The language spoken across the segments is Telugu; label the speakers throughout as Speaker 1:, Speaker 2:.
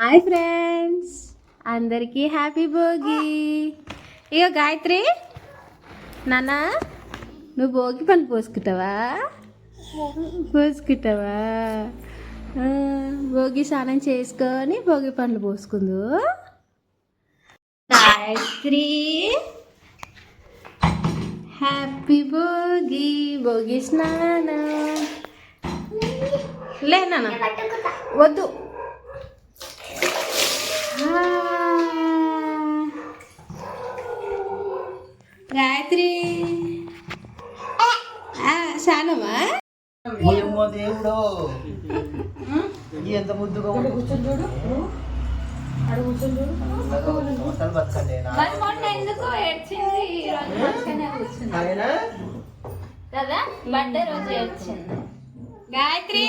Speaker 1: Hi friends. అందరికీ హ్యాపీ భోగి. ఇక గాయత్రి నాన్న నువ్వు భోగి పళ్ళు పోసుకుంటావా? పోసుకుంటావా? భోగి స్నానం చేసుకొని భోగి పనులు పోసుకుందు. గాయత్రి హ్యాపీ భోగి భోగి స్నానం. లే వద్దు. గాయత్రి ఆ, శానమా
Speaker 2: ఏమో దేవుడో. ఎంత ముద్దుగా
Speaker 3: రోజు ఏడ్చింది.
Speaker 1: గాయత్రి?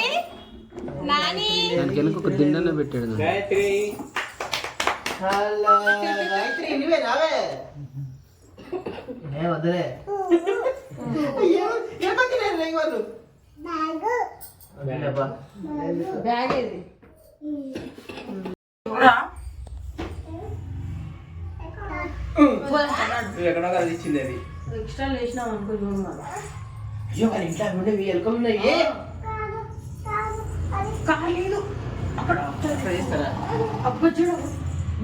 Speaker 1: నాని?
Speaker 4: దానికి వెనక ఒక దిండనే పెట్టాడు.
Speaker 5: గాయత్రి.
Speaker 2: హలో. గాయత్రి నువ్వే రావే ఏ వద్దులే.
Speaker 1: బ్యాగ్. ఏది?
Speaker 5: ఎక్కడో కలిసి ఇచ్చింది అది.
Speaker 2: అయ్యో వాళ్ళ ఇంట్లో ఉండే వెల్కమ్ ఉన్నాయి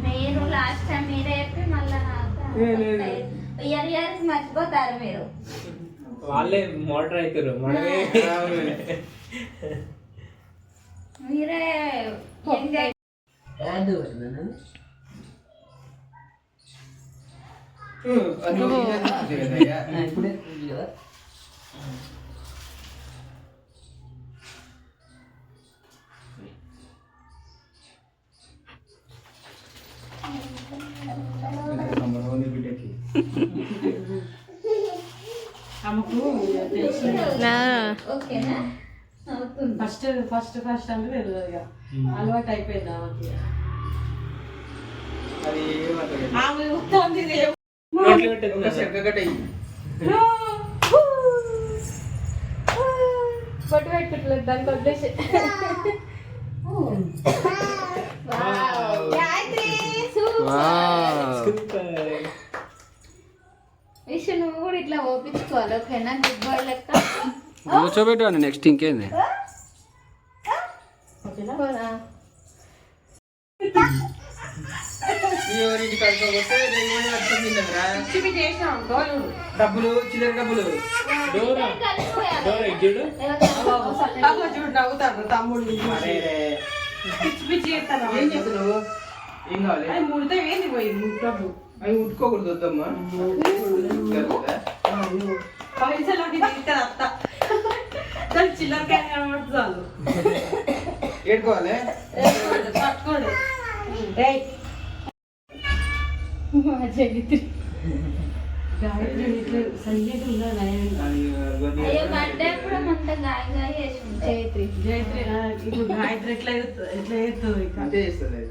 Speaker 3: మీరు లాస్ట్ టైం మీరే చెప్పి మళ్ళీ ఇయర్ ఇయర్ మర్చిపోతారు మీరు.
Speaker 5: వాళ్ళే మోటార్ అవుతారు మనమే.
Speaker 3: మీరే ఎంజాయ్
Speaker 2: ఇప్పుడే
Speaker 3: ఓకేనా?
Speaker 6: ఫస్ట్ ఫస్ట్ ఫస్ట్ అంటే తెలియదు ఇక అలవాటు అయిపోయింది ఆమెకి. ఆమె ఉత్తాంది
Speaker 1: పొట్టు దానికి వదిలేసి
Speaker 3: నువ్వు కూడా ఇట్లా ఓపించుకోవాలి ఓకేనా? గుడ్
Speaker 4: కూర్చోబెట్టాను నెక్స్ట్ ఇంకేంది.
Speaker 2: డబ్బులు చిల్లర డబ్బులు.
Speaker 5: చూడు.
Speaker 6: తమ్ముడు. పిచ్చి పిచ్చి చేస్తాను
Speaker 2: ఏం చేస్తున్నావు? ఏం కావాలి?
Speaker 6: అది ముడితే ఏంది పోయింది ముట్టదు
Speaker 2: అవి ఉట్టుకోకూడదు వద్దమ్మా?
Speaker 6: పైసలు అవి తీస్తారు అత్త దాని చిల్లరకాయ కనబడుతుంది చాలు.
Speaker 2: ఏడుకోవాలి?
Speaker 6: పట్టుకోండి. ఇప్పుడు గాయత్రి ఎట్లా ఎత్తు- ఎట్లా ఇక?
Speaker 2: అంతే చేస్తుంది.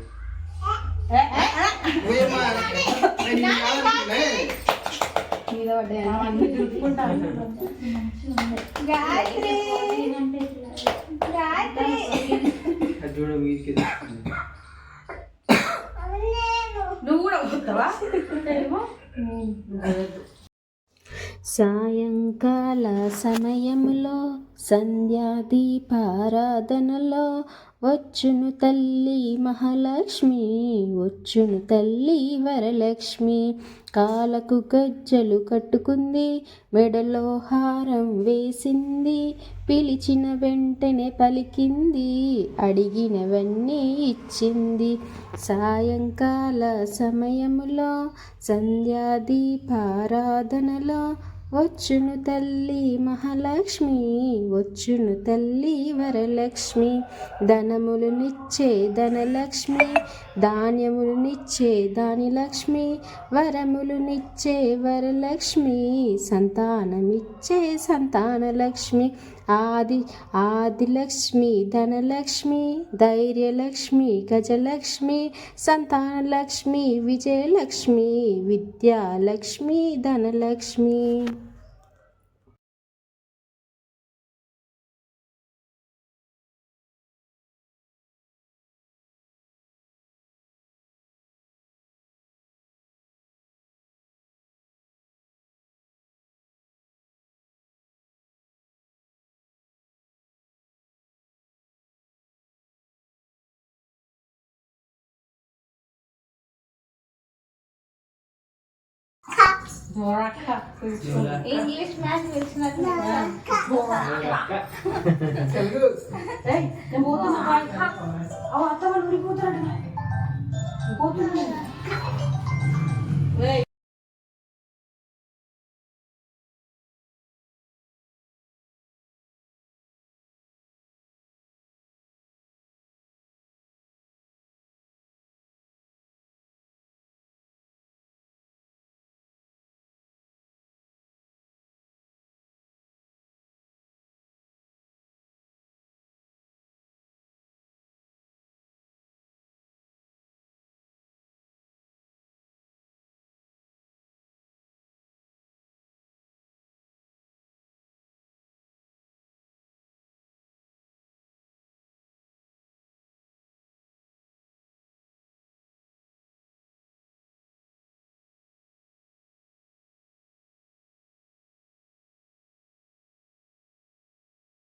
Speaker 2: వీరికి
Speaker 6: నువ్వు కూడా
Speaker 1: సాయంకాల సమయంలో సంధ్యాదీపారాధనలో వచ్చును తల్లి మహాలక్ష్మి వచ్చును తల్లి వరలక్ష్మి. కాలకు గజ్జలు కట్టుకుంది మెడలో హారం వేసింది పిలిచిన వెంటనే పలికింది అడిగినవన్నీ ఇచ్చింది. సాయంకాల సమయములో సంధ్యాదీపారాధనలో వచ్చును తల్లి మహాలక్ష్మి వచ్చును తల్లి వరలక్ష్మి. ధనములు నిచ్చే ధనలక్ష్మి ధాన్యములనిచ్చే దానిలక్ష్మి వరములు నిచ్చే వరలక్ష్మి సంతానమిచ్చే సంతానలక్ష్మి. ఆది Adilakshmi Dhanalakshmi Dhairyalakshmi Gajalakshmi Santana Lakshmi Vijayalakshmi Vidyalakshmi Dhanalakshmi
Speaker 6: Moraka.
Speaker 3: English man is
Speaker 2: not
Speaker 6: Moraka. Moraka. Hey, the boat is a white cup. Oh, I thought we were going the. Hey.